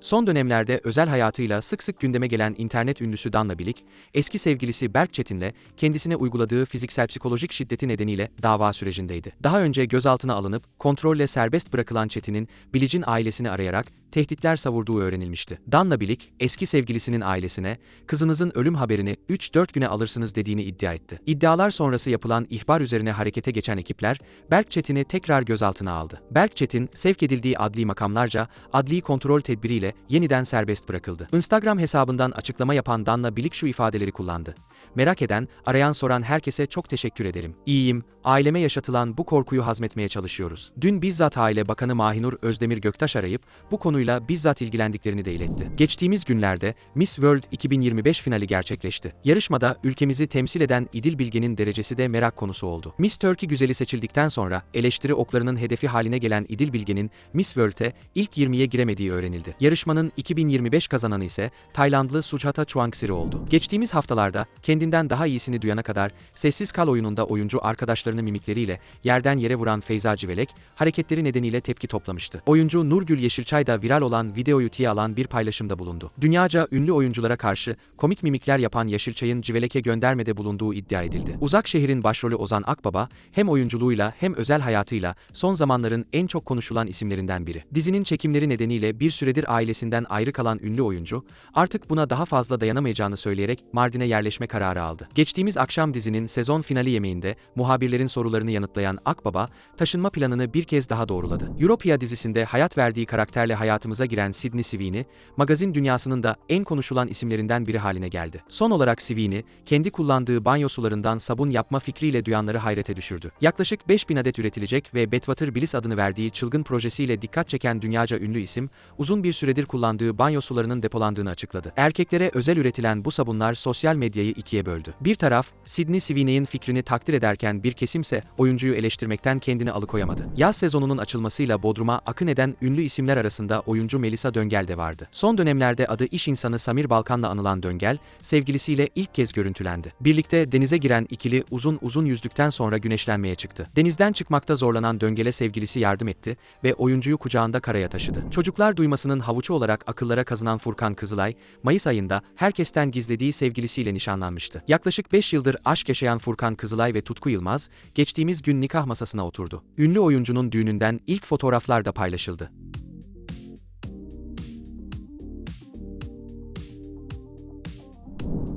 Son dönemlerde özel hayatıyla sık sık gündeme gelen internet ünlüsü Danla Bilik, eski sevgilisi Berk Çetin'le kendisine uyguladığı fiziksel psikolojik şiddeti nedeniyle dava sürecindeydi. Daha önce gözaltına alınıp kontrolle serbest bırakılan Çetin'in Bilic'in ailesini arayarak tehditler savurduğu öğrenilmişti. Danla Bilik, eski sevgilisinin ailesine, kızınızın ölüm haberini 3-4 güne alırsınız dediğini iddia etti. İddialar sonrası yapılan ihbar üzerine harekete geçen ekipler, Berk Çetin'i tekrar gözaltına aldı. Berk Çetin, sevk edildiği adli makamlarca, adli kontrol tedbiriyle yeniden serbest bırakıldı. Instagram hesabından açıklama yapan Danla Bilik şu ifadeleri kullandı. Merak eden, arayan soran herkese çok teşekkür ederim. İyiyim, aileme yaşatılan bu korkuyu hazmetmeye çalışıyoruz. Dün bizzat Aile Bakanı Mahinur Özdemir Göktaş arayıp bu konuyla bizzat ilgilendiklerini de iletti. Geçtiğimiz günlerde Miss World 2025 finali gerçekleşti. Yarışmada ülkemizi temsil eden İdil Bilge'nin derecesi de merak konusu oldu. Miss Turkey güzeli seçildikten sonra eleştiri oklarının hedefi haline gelen İdil Bilge'nin Miss World'e ilk 20'ye giremediği öğrenildi. Yarışmanın 2025 kazananı ise Taylandlı Suchata Chuangsiri oldu. Geçtiğimiz haftalarda kendinden daha iyisini duyana kadar Sessiz Kal oyununda oyuncu arkadaşlarını mimikleriyle yerden yere vuran Feyza Civelek, hareketleri nedeniyle tepki toplamıştı. Oyuncu Nurgül Yeşilçay da viral olan videoyu tiye alan bir paylaşımda bulundu. Dünyaca ünlü oyunculara karşı komik mimikler yapan Yeşilçay'ın Civelek'e göndermede bulunduğu iddia edildi. Uzak Şehir'in başrolü Ozan Akbaba, hem oyunculuğuyla hem özel hayatıyla son zamanların en çok konuşulan isimlerinden biri. Dizinin çekimleri nedeniyle bir süredir ailesinden ayrı kalan ünlü oyuncu, artık buna daha fazla dayanamayacağını söyleyerek Mardin'e yerleşme kararı aldı. Geçtiğimiz akşam dizinin sezon finali yemeğinde muhabirlerin sorularını yanıtlayan Akbaba, taşınma planını bir kez daha doğruladı. Europia dizisinde hayat verdiği karakterle hayatımıza giren Sydney Sweeney, magazin dünyasının da en konuşulan isimlerinden biri haline geldi. Son olarak Sweeney, kendi kullandığı banyo sularından sabun yapma fikriyle duyanları hayrete düşürdü. Yaklaşık 5000 adet üretilecek ve Betwater Bliss adını verdiği çılgın projesiyle dikkat çeken dünyaca ünlü isim, uzun bir süredir kullandığı banyo sularının depolandığını açıkladı. Erkeklere özel üretilen bu sabunlar sosyal medyayı ikiye böldü. Bir taraf, Sydney Sweeney'in fikrini takdir ederken bir kesimse oyuncuyu eleştirmekten kendini alıkoyamadı. Yaz sezonunun açılmasıyla Bodrum'a akın eden ünlü isimler arasında oyuncu Melisa Döngel de vardı. Son dönemlerde adı iş insanı Samir Balkan'la anılan Döngel, sevgilisiyle ilk kez görüntülendi. Birlikte denize giren ikili uzun uzun yüzdükten sonra güneşlenmeye çıktı. Denizden çıkmakta zorlanan Döngel'e sevgilisi yardım etti ve oyuncuyu kucağında karaya taşıdı. Çocuklar duymasının havuçu olarak akıllara kazınan Furkan Kızılay, Mayıs ayında herkesten gizlediği sevgilisiyle nişanlanmıştı. Yaklaşık 5 yıldır aşk yaşayan Furkan Kızılay ve Tutku Yılmaz, geçtiğimiz gün nikah masasına oturdu. Ünlü oyuncunun düğününden ilk fotoğraflar da paylaşıldı.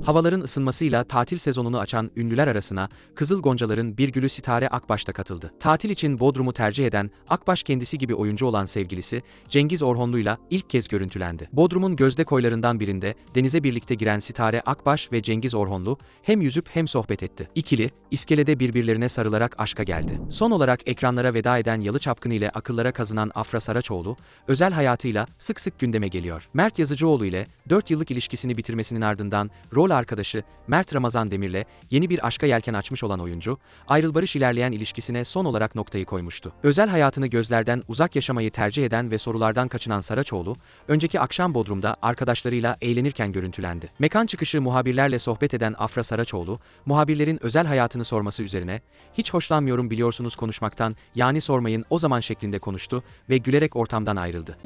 Havaların ısınmasıyla tatil sezonunu açan ünlüler arasına Kızıl Goncaların bir gülü Sitare Akbaş da katıldı. Tatil için Bodrum'u tercih eden Akbaş kendisi gibi oyuncu olan sevgilisi Cengiz Orhonlu'yla ilk kez görüntülendi. Bodrum'un gözde koylarından birinde denize birlikte giren Sitare Akbaş ve Cengiz Orhonlu hem yüzüp hem sohbet etti. İkili iskelede birbirlerine sarılarak aşka geldi. Son olarak ekranlara veda eden Yalı Çapkını ile akıllara kazınan Afra Saraçoğlu özel hayatıyla sık sık gündeme geliyor. Mert Yazıcıoğlu ile 4 yıllık ilişkisini bitirmesinin ardından rol Yol arkadaşı Mert Ramazan Demir'le yeni bir aşka yelken açmış olan oyuncu, ayrıl barış ilerleyen ilişkisine son olarak noktayı koymuştu. Özel hayatını gözlerden uzak yaşamayı tercih eden ve sorulardan kaçınan Saraçoğlu, önceki akşam Bodrum'da arkadaşlarıyla eğlenirken görüntülendi. Mekan çıkışı muhabirlerle sohbet eden Afra Saraçoğlu, muhabirlerin özel hayatını sorması üzerine, hiç hoşlanmıyorum biliyorsunuz konuşmaktan, yani sormayın o zaman şeklinde konuştu ve gülerek ortamdan ayrıldı.